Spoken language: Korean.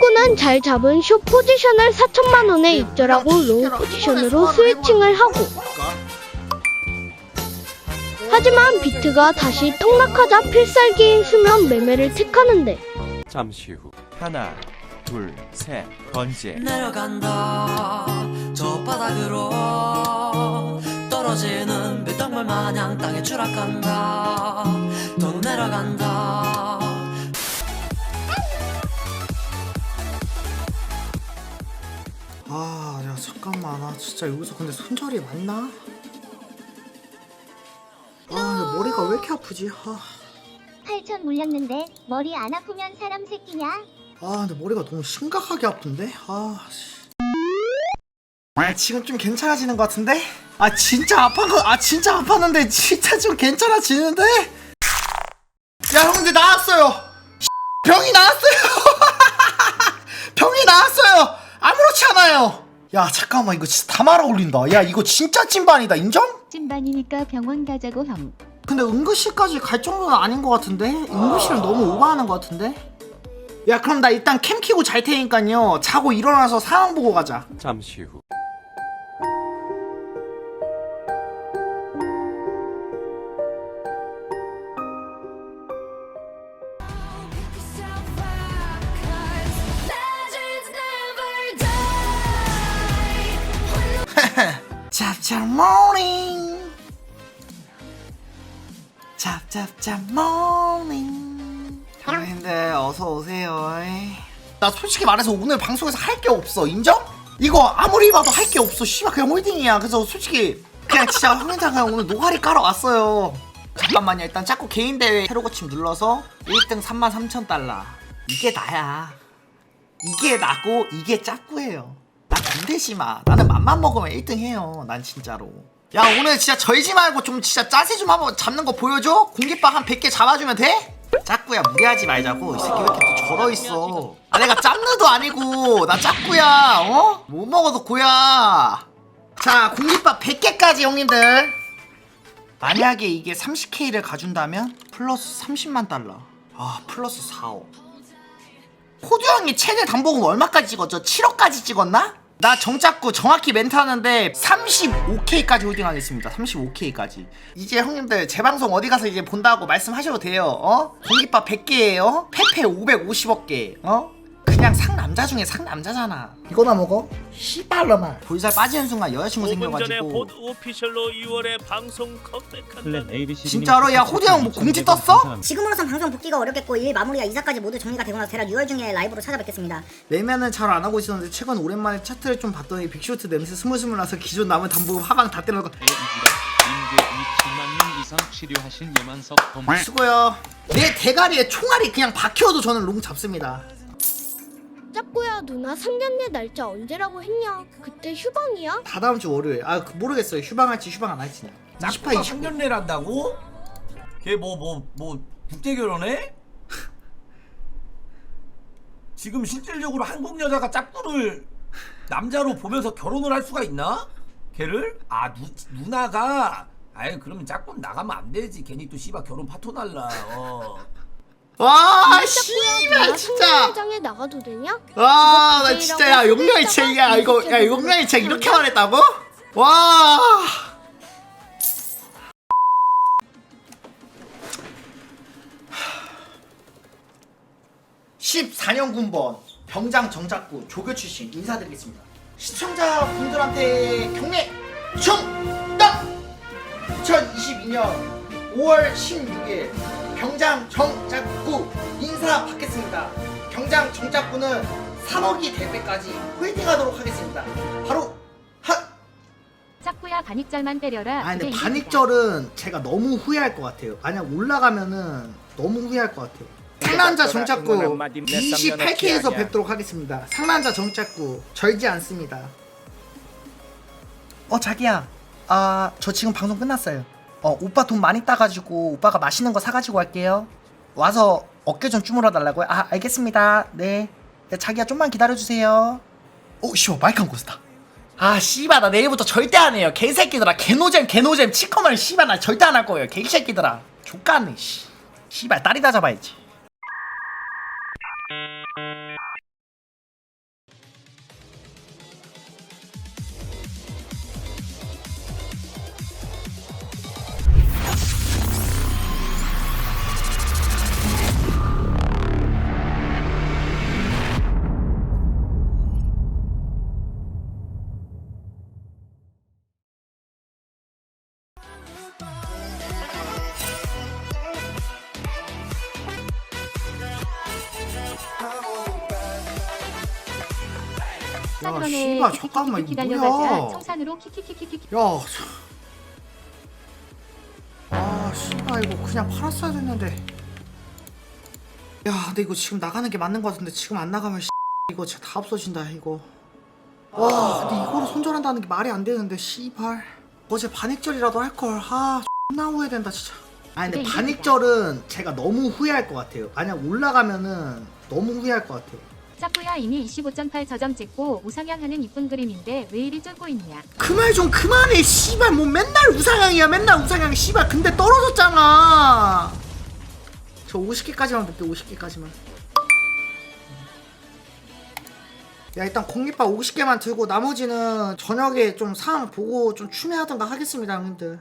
짝꿍은 잘 잡은 슛 포지션을 4천만 원에 입절하고 로우 포지션으로 스위칭을 하고 하지만 비트가 다시 떡락하자 필살기인 수면 매매를 택하는데. 잠시 후. 하나 둘 셋. 번째. 내려간다. 저 바닥으로 떨어지는 빗덩굴 마냥 땅에 추락한다. 더 내려간다 아, 야 잠깐만, 아 진짜 여기서 근데 손절이 맞나? 아, 머리가 왜 이렇게 아프지? 아, 8천 물렸는데 머리 안 아프면 사람 새끼냐? 아, 근데 머리가 너무 심각하게 아픈데? 아, 씨. 아, 지금 좀 괜찮아지는 것 같은데? 아, 진짜 아픈 거, 아, 진짜 아팠는데 진짜 좀 괜찮아지는데? 야, 형, 근데 나왔어요. 병이 나왔어요. 병이 나왔어요. 아무렇지 않아요. 야, 잠깐만, 이거 진짜 다 말아 올린다. 야, 이거 진짜 찐반이다. 인정? 찐반이니까 병원 가자고 형. 근데 응급실까지 갈 정도는 아닌 것 같은데? 응급실은 너무 오버하는 것 같은데? 야 그럼 나 일단 캠 키고 잘 테니까요 자고 일어나서 상황 보고 가자 잠시 후 짭짭 모닝 짭짭짭 모닝 여러분들 어서 오세요. 나 솔직히 말해서 오늘 방송에서 할 게 없어. 인정? 이거 아무리 봐도 할 게 없어. 씨발 그냥 홀딩이야. 그래서 솔직히 그냥 진짜 황현장 그냥 오늘 노가리 깔아 왔어요. 잠깐만요. 일단 자꾸 개인 대회 새로 고침 눌러서 1등 33,000달러. 이게 나야. 이게 나고 이게 짝구예요 나 군대시 마 나는 맘만 먹으면 1등 해요 난 진짜로 야 오늘 진짜 절지 말고 좀 진짜 짜세 좀 한번 잡는 거 보여줘? 공깃밥 한 100개 잡아주면 돼? 짝구야 무리하지 말자고 이 새끼 왜 이렇게 또 절어있어 아 내가 짬느도 아니고 나 짝구야 어? 못 먹어도 고야 자 공깃밥 100개까지 형님들 만약에 이게 30K를 가준다면 플러스 30만 달러 아 플러스 4억 호두 형이 최대 담보금 얼마까지 찍었죠? 7억까지 찍었나? 나 정짝구 정확히 멘트 하는데 35K까지 홀딩하겠습니다. 35K까지. 이제 형님들 제 방송 어디 가서 이제 본다고 말씀하셔도 돼요. 어? 공깃밥 100개예요. 페페 550억 개. 어? 그냥 상남자 중에 상남자잖아. 이거나 먹어? 씨발로만. 볼살 빠지는 순간 여자친구 5분 전에 생겨가지고. 곧 오피셜로 2월에 방송 컴백한다. 진짜로? 야, 호두 형뭐 공지 떴어? 지금으로선 방송 복귀가 어렵겠고 일 마무리와 이사까지 모두 정리가 되고 나서 대략 6월 중에 라이브로 찾아뵙겠습니다. 매매는 잘 안 하고 있었는데 최근 오랜만에 차트를 좀 봤더니 빅쇼트 냄새 스물스물 나서 기존 남은 담보금 하방 다 때려놓고 인계 2천만 명 이상 치료하신 예만석 검 수고요. 내 대가리에 총알이 그냥 박혀도 저는 롱 잡습니다. 짝꿍야 누나 상견례 날짜 언제라고 했냐 그때 휴방이야? 다 다음 주 월요일. 아 그 모르겠어요. 휴방할지 휴방 안 할지. 28, 29. 상견례를 한다고? 걔 뭐 뭐 뭐 국제 결혼해? 지금 실질적으로 한국 여자가 짝꿍을 남자로 보면서 결혼을 할 수가 있나? 걔를? 아 누, 누나가 아이 그러면 짝꿍 나가면 안 되지 괜히 또 씨발 결혼 파토 날라 어. 와 짝꿍야 씨발 진짜. 상견례장에 나가도 되냐? 와 나 진짜 야 용량이 체야 이거 야 용량이 체 이렇게 말했다고? 와. (14년) 군번 병장 정작구 조교 출신 인사드리겠습니다 시청자분들한테 경례 충당 2022년 5월 16일 병장 정작구 인사 받겠습니다. 병장 정작구는 3억이 될 때까지 홀딩하도록 하겠습니다. 바로 하. 짝구야 반익절만 때려라. 아 근데 그게 반익절은 제가 너무 후회할 것 같아요. 만약 올라가면은 너무 후회할 것 같아요. 상남자 정착구 28K에서 뵙도록 하겠습니다. 상남자 정착구 절지 않습니다. 어 자기야, 아 저 지금 방송 끝났어요. 어 오빠 돈 많이 따가지고 오빠가 맛있는 거 사가지고 갈게요. 와서 어깨 좀 주물러 달라고요. 아 알겠습니다. 네. 야, 자기야 좀만 기다려주세요. 오 씨발 마이크 안 껐다. 아 씨발 나 내일부터 절대 안 해요. 개새끼들아 개노잼 개노잼 치커만 씨발 나 절대 안 할 거예요. 개새끼들아 족같네 씨. 씨발 딸이다 잡아야지. 청산으로네 씨발, 잠깐만, 키키키키 이거 달려가자 뭐야? 청산으로 키키키키키 야, 저... 아, 씨발 이거 그냥 팔았어야 됐는데. 야, 근데 이거 지금 나가는 게 맞는 것 같은데 지금 안 나가면 씨, 이거 진짜 다 없어진다 이거. 와, 근데 이거를 손절한다는 게 말이 안 되는데 씨발. 어제 반익절이라도 할 걸. 아, 존나 후회된다 진짜. 아니 근데 이게 반익절은 제가 너무 후회할 것 같아요. 만약 올라가면은 너무 후회할 것 같아요. 짝구야 이미 25.8 저점 찍고 우상향하는 이쁜 그림인데 왜 이리 쫄고 있냐 그 말 좀 그만해 씨발 뭐 맨날 우상향이야 맨날 우상향 씨발 근데 떨어졌잖아 저 50개까지만 볼게 50개까지만 야 일단 공깃밥 50개만 들고 나머지는 저녁에 좀 상황 보고 좀 추매하던가 하겠습니다 형님들